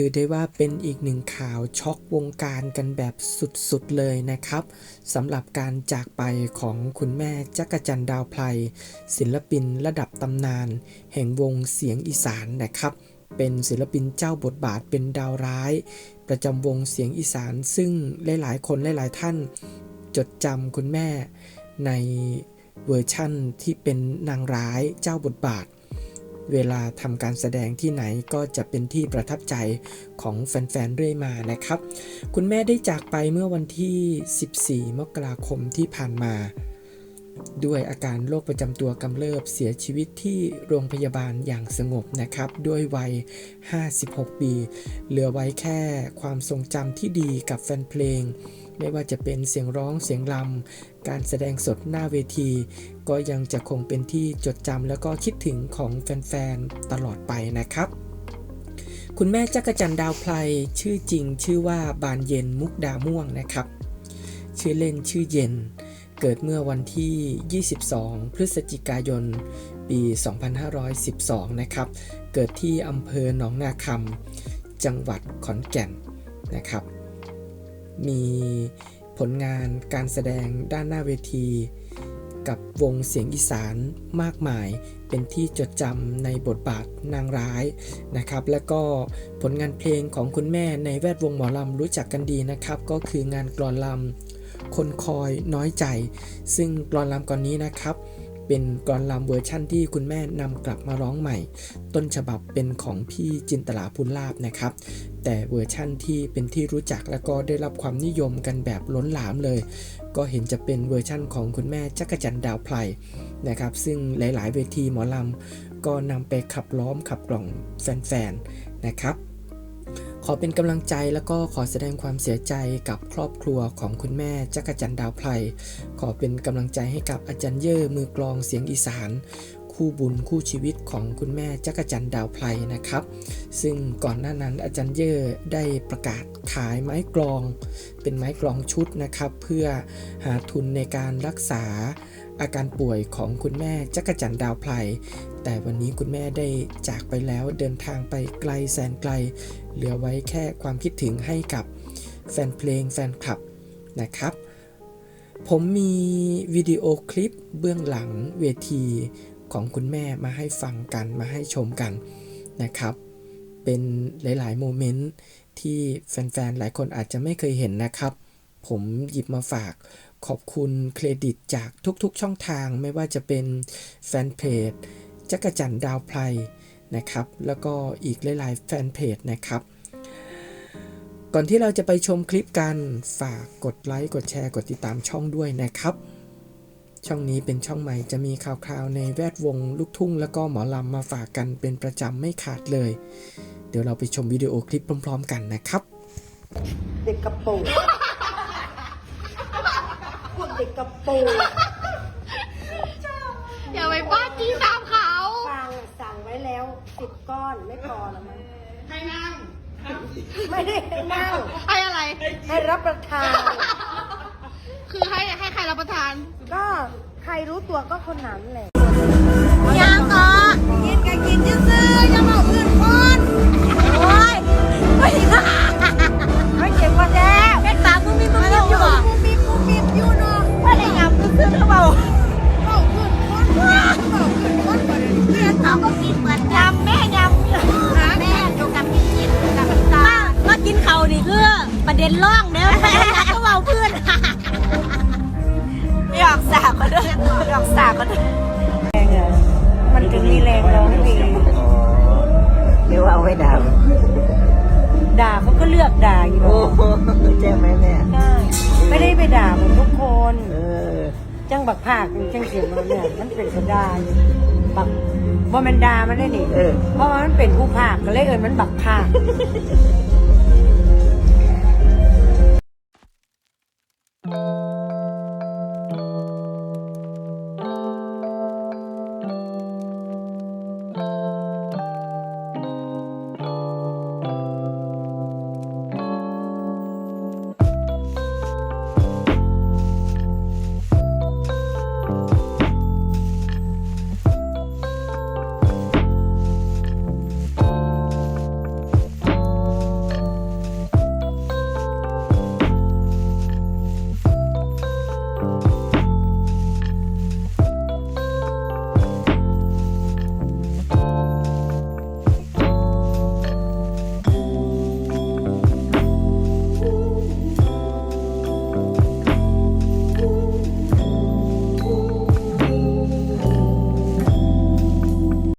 ถือได้ว่าเป็นอีกหนึ่งข่าวช็อกวงการกันแบบสุดๆเลยนะครับสำหรับการจากไปของคุณแม่จักจันทร์ดาวไพรศิลปินระดับตำนาน แห่งวงเสียงอีสานนะครับ เป็นศิลปินเจ้าบทบาทเป็นดาวร้าย ประจำวงเสียงอีสาน ซึ่งหลายๆ คนหลายๆท่าน จดจำคุณแม่ในเวอร์ชั่นที่เป็นนางร้ายเจ้าบทบาท เวลาทำการแสดงที่ไหนก็จะเป็นที่ประทับใจของแฟนๆเรื่อยมานะครับ คุณแม่ได้จากไปเมื่อวันที่ 14 มกราคมที่ผ่านมา ด้วยอาการโรคประจำตัวกำเริบเสียชีวิตที่โรงพยาบาลอย่างสงบนะครับ ด้วยวัย 56 ปี เหลือไว้แค่ความทรงจำที่ดีกับแฟนเพลง ไม่ว่าจะเป็นเสียงร้องเสียงรำการแสดงสดหน้าเวที ก็ยังจะคงเป็นที่จดจำแล้วก็คิดถึงของแฟนๆ ตลอดไปนะครับคุณแม่จักรจันดาวไพรชื่อจริงชื่อว่าบานเย็นมุกดาม่วงนะครับ ชื่อเล่นชื่อเย็น เกิดเมื่อวันที่ 22 พฤศจิกายน ปี 2512 นะครับ เกิดที่อำเภอหนองนาคำจังหวัดขอนแก่นนะครับ มีผลงานการแสดงด้านหน้าเวที กับวงเสียงอีสานมากมาย เป็นที่จดจำในบทบาทนางร้ายนะครับ และก็ผลงานเพลงของคุณแม่ในแวดวงหมอลำรู้จักกันดีนะครับ ก็คืองานกลอนลำคนคอยน้อยใจ ซึ่งกลอนลำก่อนนี้นะครับ เป็นกลอนลำเวอร์ชั่นที่คุณแม่นำกลับมาร้องใหม่ ต้นฉบับเป็นของพี่จินตลาพุนลาบนะครับ แต่เวอร์ชั่นที่เป็นที่รู้จักและก็ได้รับความนิยมกันแบบล้นหลามเลย ก็เห็นจะเป็นเวอร์ชั่นของคุณแม่จักรจันทร์ดาวไพรนะครับ ซึ่งหลาย ๆ เวทีหมอลำก็นำไปขับล้อมขับกล่อมแฟน ๆ นะครับ อเป็นกำลังใจแล้วก็ขอแสดงความเสียใจกับครอบครัวของคุณแม่จักรจันทร์ดาวไพรขอเป็นกำลังใจให้กับอาจารย์เย่อมือกลองเสียงอีสาน คู่บุญคู่ชีวิตของคุณแม่จักรจันทร์ดาวไพรนะครับ ซึ่งก่อนหน้านั้นอาจารย์เย่อได้ประกาศขายไม้กลอง เป็นไม้กลองชุดนะครับ เพื่อหาทุนในการรักษาอาการป่วยของคุณแม่จักรจันทร์ดาวไพรแต่วันนี้คุณแม่ได้จากไปแล้วเดินทางไปไกลแสนไกล เหลือไว้แค่ความคิดถึงให้กับแฟนเพลงแฟนคลับนะครับผมมีวิดีโอคลิปเบื้องหลังเวที ของคุณแม่มาให้ฟังกันมาให้ชมกันนะครับ เป็นหลาย ๆ โมเมนต์ที่แฟน ๆ หลายคนอาจจะไม่เคยเห็นนะครับ ผมหยิบมาฝากขอบคุณเครดิตจากทุกๆช่องทางไม่ว่าจะเป็นแฟนเพจจักรจันทร์ดาวไพรนะครับ แล้วก็อีกหลาย ๆ แฟนเพจนะครับ ก่อนที่เราจะไปชมคลิปกันฝากกดไลค์กดแชร์กดติดตามช่องด้วยนะครับ ช่องนี้เป็นช่องใหม่จะมีข่าวๆในแวดวงลูกทุ่งแล้วก็หมอลำมาฝากกันเป็นประจำไม่ขาดเลย เดี๋ยวเราไปชมวิดีโอคลิปพร้อม ๆ กันนะครับ เด็กกระโปรงพวกเด็กกระโปรงอย่าไปบ้าจีตามเขาฟางสั่งไว้แล้วสิบก้อนไม่พอแล้วมั้งให้นั่งไม่ได้ให้นั่งให้อะไรให้รับประทาน คือให้ให้ใครรับประทาน ก็ใค รรู้ตัวก็คนนั้นแหละยังก็กินกันกินซื้อๆยังเอาอื่น ด่าเขาก็เลือกด่าอยู่โอ้โหใช่ไหมแม่ใช่ไม่ได้ไปด่าเหมือนทุกคนเออจังบักภาคจังเสียงมันเนี่ยมันเป็นคนด่าบักบ่แมันด่ามันได้นี่เออเพราะว่ามันเป็นผู้ภาคก็เลยเอินมันบักภาค